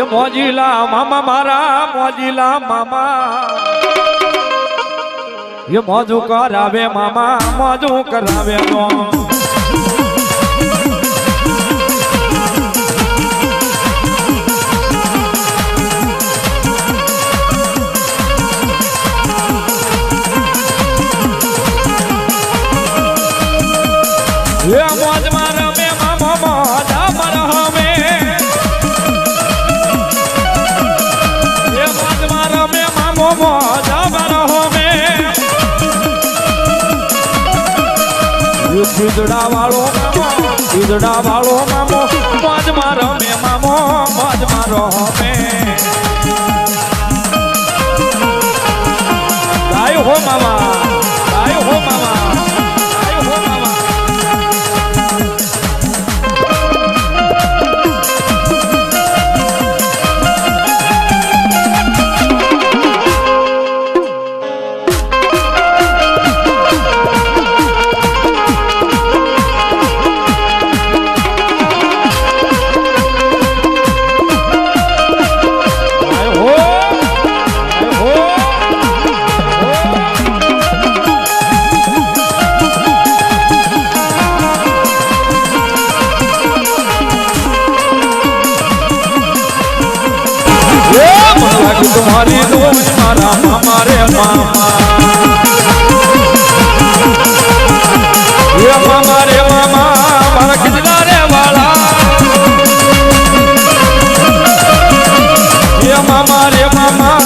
એ મોજીલા મામા મારા મોજીલા મામા. એ મોજું કરાવે મામા મોજું કરાવે એ મોજમાં ખીજડા વાળો મામો ખીજડા વાળો મામો, મોજમાં રમે મામો, મોજમાં રહમે ગાય હો મામા, ગાય હો મામા. મારી દોજ મારા અમારે મામા રે મામા